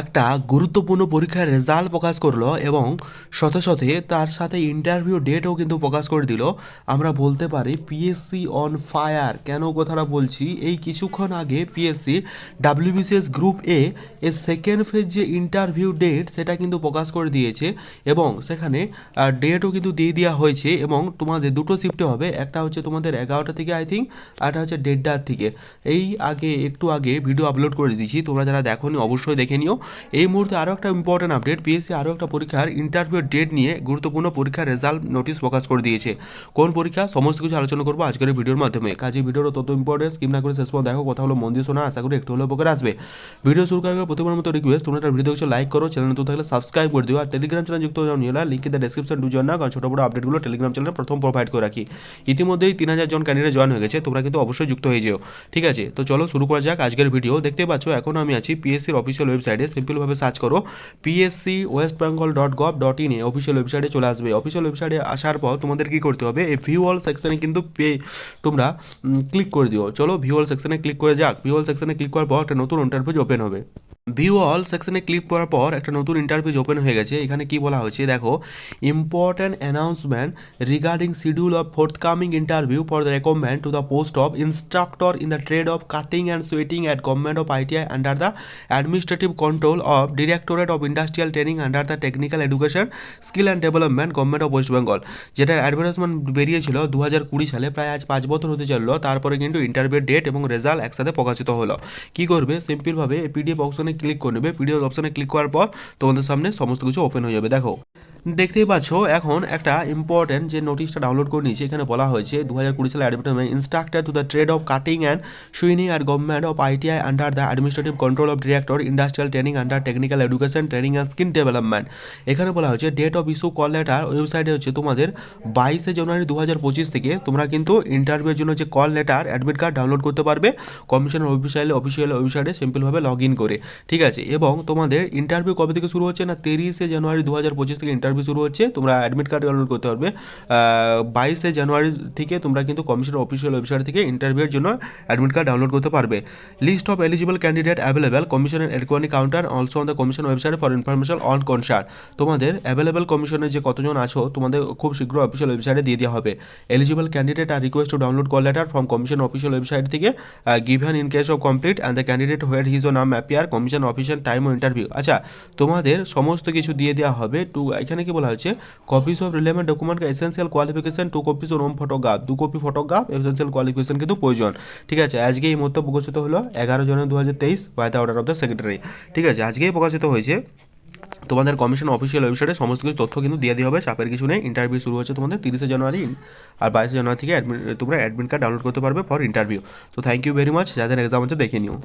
একটা গুরুত্বপূর্ণ পরীক্ষার রেজাল্ট প্রকাশ করল এবং সাথে সাথে তার সাথে ইন্টারভিউ ডেটও কিন্তু প্রকাশ করে দিল। আমরা বলতে পারি পিএসসি অন ফায়ার কেন কথাটা বলছি? এই কিছুক্ষণ আগে পিএসসি ডাব্লিউবিসিএস গ্রুপ এ এর সেকেন্ড ফেজ যে ইন্টারভিউ ডেট সেটা কিন্তু প্রকাশ করে দিয়েছে এবং সেখানে ডেটও কিন্তু দিয়ে দেওয়া হয়েছে এবং তোমাদের দুটো শিফটে হবে। একটা হচ্ছে তোমাদের এগারোটা থেকে আই থিঙ্ক আরটা হচ্ছে দেড়টার থেকে। এই আগে, একটু আগে ভিডিও আপলোড করে দিয়েছি। তোমরা যারা দেখোনি অবশ্যই দেখে নিও এই মুহূর্তে আরও একটা ইম্পর্টেন্ট আপডেট পিএসসি আরও একটা পরীক্ষার ইন্টারভিউ ডেট নিয়ে গুরুত্বপূর্ণ পরীক্ষার রেজাল্ট নোটিশ প্রকাশ করে দিয়েছে। কোন পরীক্ষা? সমস্ত কিছু আলোচনা করব আজকের ভিডিওর মাধ্যমে। কাজে ভিডিওর তত ইম্পর্টেন্ট স্কিম না করে শেষ পর্যন্ত দেখো, কথা হলো মন দিয়ে শোনা, আশা করি একটু হলেও উপকার আসবে। ভিডিও শুরু করার প্রতিবার মতো রিকোয়েস্ট তোমরা একটা ভিডিও কিছু লাইক করো চ্যানেল নতুন থাকলে সাবস্ক্রাইব করে দিও। আর টেলিগ্রাম চ্যানেল যুক্ত হয়ে নিও link the description do join না কারণ ছোটো বড় আপডেটগুলো টেলিগ্রাম চ্যানেলে প্রথম প্রোভাইড করে রাখি। ইতিমধ্যেই তিন হাজার জন ক্যান্ডিডেট জয়েন হয়ে গেছে, তোমরা কিন্তু অবশ্যই যুক্ত হয়ে যেও। ঠিক আছে? তো চলো শুরু করা যাক আজকের ভিডিও দেখতে পাচ্ছ, এখন আমি আছি পিএসসির অফিসিয়াল ওয়েবসাইটে সিম্পলভাবে সার্চ করো PSC west Bengal dot gov dot in A official ওয়েবসাইটে চলে আসবে। অফিসিয়াল ওয়েবসাইটে আসার পর তোমাদের কী করতে হবে? এই ভিউ অল সেকশানে কিন্তু পে তোমরা ক্লিক করে দিও। চলো ভিউ অল সেকশনে ক্লিক করে যাক। ভিউ অল সেকশনে ক্লিক করার পর একটা নতুন ইন্টারভিউ ওপেন হবে। ভিউ অল সেকশনে ক্লিক করার পর একটা নতুন ইন্টারভিউ ওপেন হয়ে গেছে। এখানে কি বলা হয়েছে? দেখো important announcement regarding schedule of forthcoming interview for the recommend to the post of instructor in the trade of cutting and suiting at government of ITI under the administrative control of directorate of industrial training under the technical education skill and development government of West Bengal যেটা advertisement বেরিয়েছিল দু হাজার কুড়ি সালে, প্রায় আজ পাঁচ বছর হতে চলল। তারপরে কিন্তু ইন্টারভিউ ডেট এবং রেজাল্ট একসাথে প্রকাশিত হলো। কী করবে? সিম্পলভাবে পিডিএফ অপশনে ক্লিক করে নেবে। পিডিএফ অপশনে ক্লিক করার পর তোমাদের সামনে সমস্ত কিছু ওপেন হয়ে যাবে। দেখো, দেখতেই পাচ্ছ, এখন একটা ইম্পর্টেন্ট যে নোটিশটা ডাউনলোড করে নিয়েছি, এখানে বলা হয়েছে দু হাজার কুড়ি সালে advertisement instructor to the trade of cutting and sewing at government of ITI under the administrative control of director industrial training under technical education training and skill development এখানে বলা হয়েছে date of issue call letter ওয়েবসাইটে হচ্ছে তোমাদের বাইশে জানুয়ারি দু হাজার পঁচিশ থেকে তোমরা কিন্তু ইন্টারভিউর জন্য যে call letter admit card download করতে পারবে। কমিশনের অফিসিয়াল অফিসিয়াল ওয়েবসাইটে সিম্পলভাবে লগ ইন করে। ঠিক আছে? এবং তোমাদের ইন্টারভিউ কবে থেকে শুরু হচ্ছে না? তিরিশে জানুয়ারি দু হাজার পঁচিশ থেকে ইন্টারভিউ শুরু হচ্ছে। তোমরা অ্যাডমিট কার্ড ডাউনলোড করতে পারবে। বাইশে জানুয়ারি থেকে তোমরা কিন্তু কমিশনের অফিসিয়াল ওয়েবসাইট থেকে ইন্টারভিউর জন্য অ্যাডমিট কার্ড ডাউনলোড করতে পারবে। List of eligible candidate available কমিশনের electronic counter also on the commission website for information on concert তোমাদের অ্যাভেলেবেল কমিশনের যে কতজন আছো, তোমাদের খুব শীঘ্র অফিসিয়াল ওয়েবসাইটে দিয়ে দেওয়া হবে। Eligible candidate are request to download call letter from commission official website থেকে given in case of complete and the candidate where his ও নাম অ্যাপিয়ার কমিশন অফিসিয়াল টাইম ও ইন্টারভিউ আচ্ছা তোমাদের সমস্ত কিছু দিয়ে দেওয়া হবে টু এখানে কি বলা হয়েছে? Copies of relevant document essential qualification two copies of photograph দু কপি ফটোগ্রাফ এসেন্সিয়াল কোয়ালিফিকেশন কিন্তু প্রয়োজন। ঠিক আছে, আজকে এই মতো প্রকাশিত হলো এগারো জনের দু হাজার তেইশ by the order of the secretary ঠিক আছে, আজকেই প্রকাশিত হয়েছে। তোমাদের কমিশন অফিসিয়াল ওয়েবসাইটে সমস্ত কিছু তথ্য কিন্তু দিয়ে দেওয়া হবে, চাপের কিছু নেই। ইন্টারভিউ শুরু হচ্ছে তোমাদের তিরিশে জানুয়ারি আর বাইশে জানুয়ারি থেকে অ্যাডমিট তোমরা অ্যাডমিট কার্ড ডাউনলোড করতে পারবে ফর ইন্টারভিউ তো থ্যাংক ইউ ভেরি মাচ যাদের এক্সাম হচ্ছে, দেখে নিও।